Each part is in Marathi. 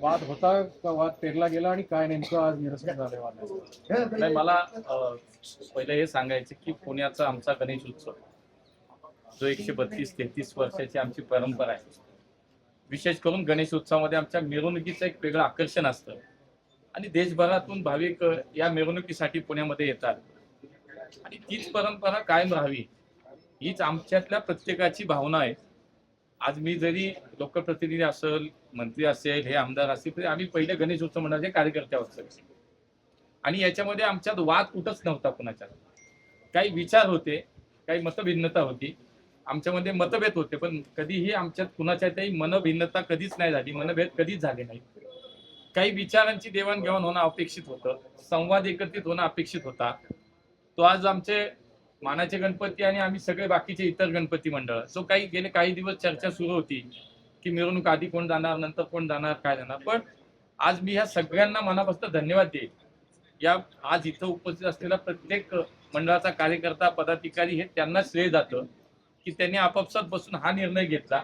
वाद होता का वाद पेरला गेला आणि काय नेमकं आज निरसन झालंय वादाचं नाही मला अ, पहिले हे सांगायचं की पुण्याचा आमचा गणेश उत्सव जो एकशे बत्तीस तेहतीस वर्षाची आमची परंपरा आहे. विशेष करून गणेश उत्सवामध्ये आमच्या मिरवणुकीचं एक वेगळं आकर्षण असतं. आणि देशभरातून भाविक या मिरवणुकीसाठी पुण्यामध्ये येतात. आणि तीच परंपरा कायम राहावी हीच आमच्यातल्या प्रत्येकाची भावना आहे. आज मी जरी लोकप्रतिनिधी असेल मंत्री असेल हे आमदार असतील तरी आम्ही पहिले गणेश उत्सव मंडळाचे कार्यकर्ते आहोत सगळे आणि याच्यामध्ये आमच्यात वाद कुठंच नव्हता कुणाच्या. काही विचार होते काही मतभिन्नता होती. आमच्यामध्ये मतभेद होते पण कधीही आमच्यात कुणाच्यातही मनभिन्नता कधीच नाही झाली मनभेद कधीच झाले नाही. काही विचारांची देवाणघेवाण होणं अपेक्षित होतं संवाद एकत्रित होणं अपेक्षित होता. तो आज आमचे मानाचे गणपती आणि आम्ही सगळे बाकीचे इतर गणपती मंडळ. सो काही गेले काही दिवस चर्चा सुरू होती की मिरवणूक आधी कोण जाणार नंतर कोण जाणार काय जाणार. पण आज मी ह्या सगळ्यांना मनापासून धन्यवाद देईल या आज इथं उपस्थित असलेला प्रत्येक मंडळाचा कार्यकर्ता पदाधिकारी हे त्यांना श्रेय जातं की त्यांनी आपापसात बसून हा निर्णय घेतला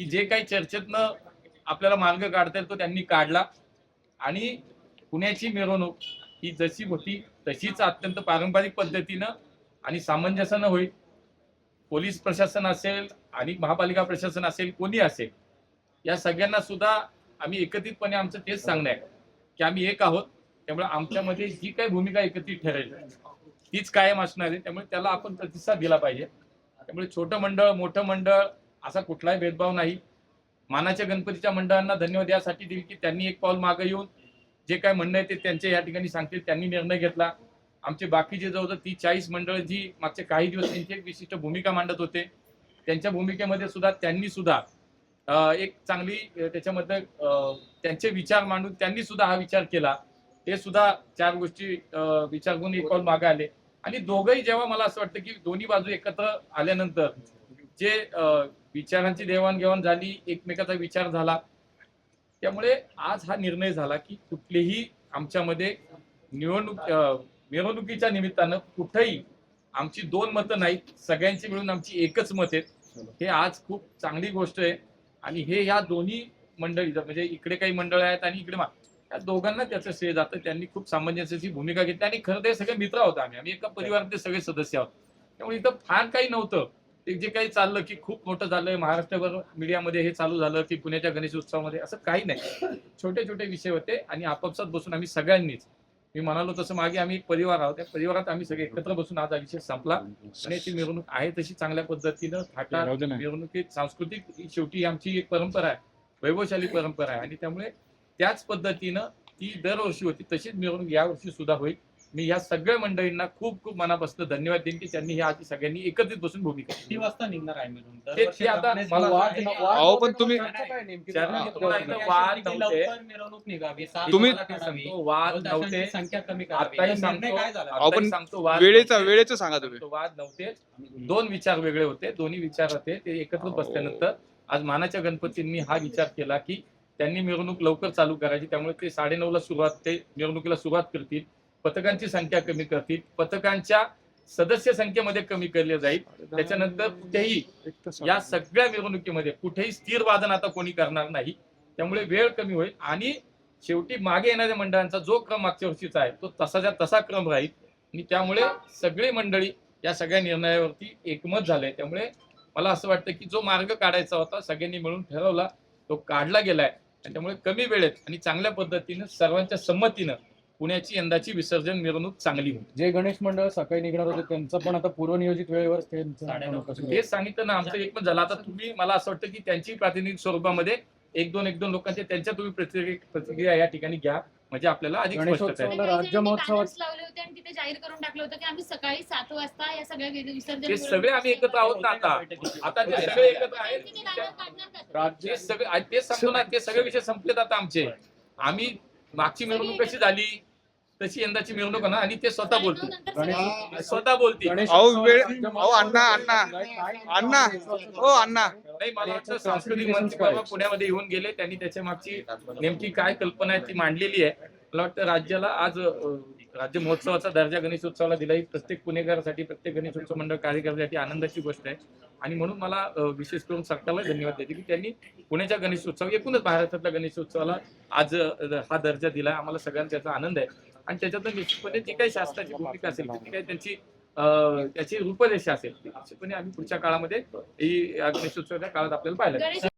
की जे काही चर्चेतनं आपल्याला मार्ग काढता येईल तो त्यांनी काढला. आणि पुण्याची मिरवणूक ही जशी होती तशीच अत्यंत पारंपरिक पद्धतीनं आणि सामंजस्यानं होईल. पोलीस प्रशासन असेल आणि महापालिका प्रशासन असेल कोणी असेल या सगळ्यांना सुद्धा आम्ही एकत्रितपणे आमचं तेच सांगणं आहे की आम्ही एक आहोत. त्यामुळे आमच्यामध्ये जी काही भूमिका एकत्रित ठरेल तीच कायम असणार आहे. त्यामुळे त्याला आपण प्रतिसाद दिला पाहिजे. त्यामुळे छोटं मंडळ मोठं मंडळ असा कुठलाही भेदभाव नाही. मानाच्या गणपतीच्या मंडळांना धन्यवाद यासाठी देईल की त्यांनी एक पाऊल मागे येऊन जे काय म्हणणं आहे ते त्यांचे या ठिकाणी सांगतील त्यांनी निर्णय घेतला. आमचे बाकीचे जवळजवळ ती चाळीस मंडळ जी मागचे काही दिवस त्यांची एक विशिष्ट भूमिका मांडत होते त्यांच्या भूमिकेमध्ये सुद्धा त्यांनी सुद्धा एक चांगली त्याच्यामध्ये त्यांचे विचार मांडून त्यांनी सुद्धा हा विचार केला. ते सुद्धा चार गोष्टी विचार करून एक पाऊल मागे आले. आणि दोघंही जेव्हा मला असं वाटतं की दोन्ही बाजू एकत्र आल्यानंतर जे विचारांची देवाणघेवाण झाली एकमेकाचा विचार झाला त्यामुळे आज हा निर्णय झाला की कुठलेही आमच्यामध्ये निवडणूक मिरवणुकीच्या निमित्तानं कुठेही आमची दोन मतं नाहीत सगळ्यांची मिळून आमची एकच मत आहेत. हे आज खूप चांगली गोष्ट आहे. आणि हे ह्या दोन्ही मंडळी म्हणजे इकडे काही मंडळ आहेत आणि इकडे या दोघांना त्याचं श्रेय जातं. त्यांनी खूप सामंजस्याची भूमिका घेतली आणि खरं ते सगळे मित्र आहोत आम्ही. आम्ही एका परिवारातले सगळे सदस्य आहोत. त्यामुळे इथं फार काही नव्हतं. ते जे काही चाललं की खूप मोठं झालंय महाराष्ट्रभर मीडियामध्ये हे चालू झालं की पुण्याच्या गणेश उत्सवामध्ये असं काही नाही. छोटे छोटे विषय होते आणि आपापसात बसून आम्ही सगळ्यांनीच मी म्हणालो तसं मागे आम्ही एक परिवार आहोत. त्या परिवारात आम्ही सगळे एकत्र बसून आज हा विषय संपला. आणि याची मिरवणूक आहे तशी चांगल्या पद्धतीनं. थाटात. मिरवणुकीत सांस्कृतिक ही शेवटी आमची एक परंपरा आहे. वैभवशाली परंपरा आहे. आणि त्यामुळे त्याच पद्धतीनं ती दरवर्षी होती. तशीच मिरवणूक यावर्षी सुद्धा होईल. मी या सगळ्या मंडळींना खूप खूप मनापासून धन्यवाद देईन की त्यांनी ह्या आधी सगळ्यांनी एकत्रित बसून भूमिका किती वाजता निघणार आहे मिळून ते- ते आता मला वाद आहे. वाद अहो, पण तुम्ही- नेमकं काय नेमकी चार- काय तुम्हाला होतं? एकदा वाद किती नव्हते. लवकर मिरवणूक निघावी सात तुम्ही- वाजता काढावी. सांगतो, वाद दर्शनाची नव्हते संख्या कमी करावी आताही तर निर्णय सांगतो काय झाला अहो, पण आताही सांगतो वाद वेळेचा नव्हते. वेळेचं सांगा तुम्ही सांगतो, वाद नव्हते दोन विचार वेगळे होते दोन्ही विचार होते ते एकत्र बसल्यानंतर आज मानाच्या गणपतींनी हा विचार केला की त्यांनी मिरवणूक लवकर चालू करायची त्यामुळे ते साडेनऊ ला सुरुवात ते मिरवणुकीला सुरुवात करतील पथकांची संख्या कमी करतील. पथकांच्या सदस्य संख्येमध्ये कमी केले जाईल. त्याच्यानंतर कुठेही या सगळ्या मिरवणुकीमध्ये कुठेही स्थिर वादन आता कोणी करणार नाही. त्यामुळे वेळ कमी होईल आणि शेवटी मागे येणाऱ्या मंडळांचा जो क्रम मागच्या वर्षीचा आहे तो तसाच्या तसा क्रम राहील. आणि त्यामुळे सगळी मंडळी या सगळ्या निर्णयावरती एकमत झालंय. त्यामुळे मला असं वाटतं की जो मार्ग काढायचा होता सगळ्यांनी मिळून ठरवला तो काढला गेलाय. आणि त्यामुळे कमी वेळेत आणि चांगल्या पद्धतीनं सर्वांच्या संमतीनं पुण्याची यंदाची विसर्जन मिरवणूक चांगली होईल जे गणेश मंडळ सकाळी निघणार होते त्यांचं पण आता पूर्वनियोजित वेळेवर. तेच सांगितलं ना आमचं एक पण झालं. आता तुम्ही मला असं वाटतं की त्यांची प्रातिनिधिक स्वरूपामध्ये एक दोन एक दोन लोकांच्या त्यांच्या तुम्ही प्रतिक्रिया प्रतिक्रिया या ठिकाणी घ्या. म्हणजे आपल्याला अधिक स्पष्टता येईल. गणेशोत्सवाला राज्य महोत्सवात लावले होते आणि तिथे जाहीर करून टाकलं होतं की आम्ही सकाळी सात वाजता या सगळ्या विसर्जन ते सगळे आम्ही एकत्र आहोत ना आता. आता ते सगळे एकत्र आहेत? राज्य ते सगळे तेच सांगतो ना ते सगळे विषय संपलेत आता आमचे. आम्ही मागची मिरवणूक कशी झाली? तशी यंदाची मिरवणूक ना आणि ते स्वतः बोलतील. स्वतः बोलतील. अहो वेळ अहो अण्णा अण्णा. अण्णा. हो अण्णा. नाही मला वाटतं सांस्कृतिक मंत्री बाबा पुण्यामध्ये येऊन गेले त्यांनी त्याच्या मागची नेमकी काय कल्पना आहे ती मांडलेली आहे. मला वाटतं राज्याला आज राज्य महोत्सवाचा दर्जा गणेशोत्सवाला दिलाही प्रत्येक पुणेकरासाठी प्रत्येक गणेशोत्सव मंडळ कार्यकर्त्यासाठी आनंदाची गोष्ट आहे. आणि म्हणून मला विशेष करून सरकारला धन्यवाद देते की त्यांनी पुण्याच्या गणेशोत्सव एकूणच महाराष्ट्रातल्या गणेशोत्सवाला आज हा दर्जा दिला. आम्हाला सगळ्यांना त्याचा आनंद आहे. आणि त्याच्यातून निश्चितपणे जी काही शास्त्राची भूमिका असेल ती काही त्यांची त्याची रूपरेषा असेल निश्चितपणे आम्ही पुढच्या काळामध्ये ही गणेशोत्सवाच्या काळात आपल्याला पाहिलं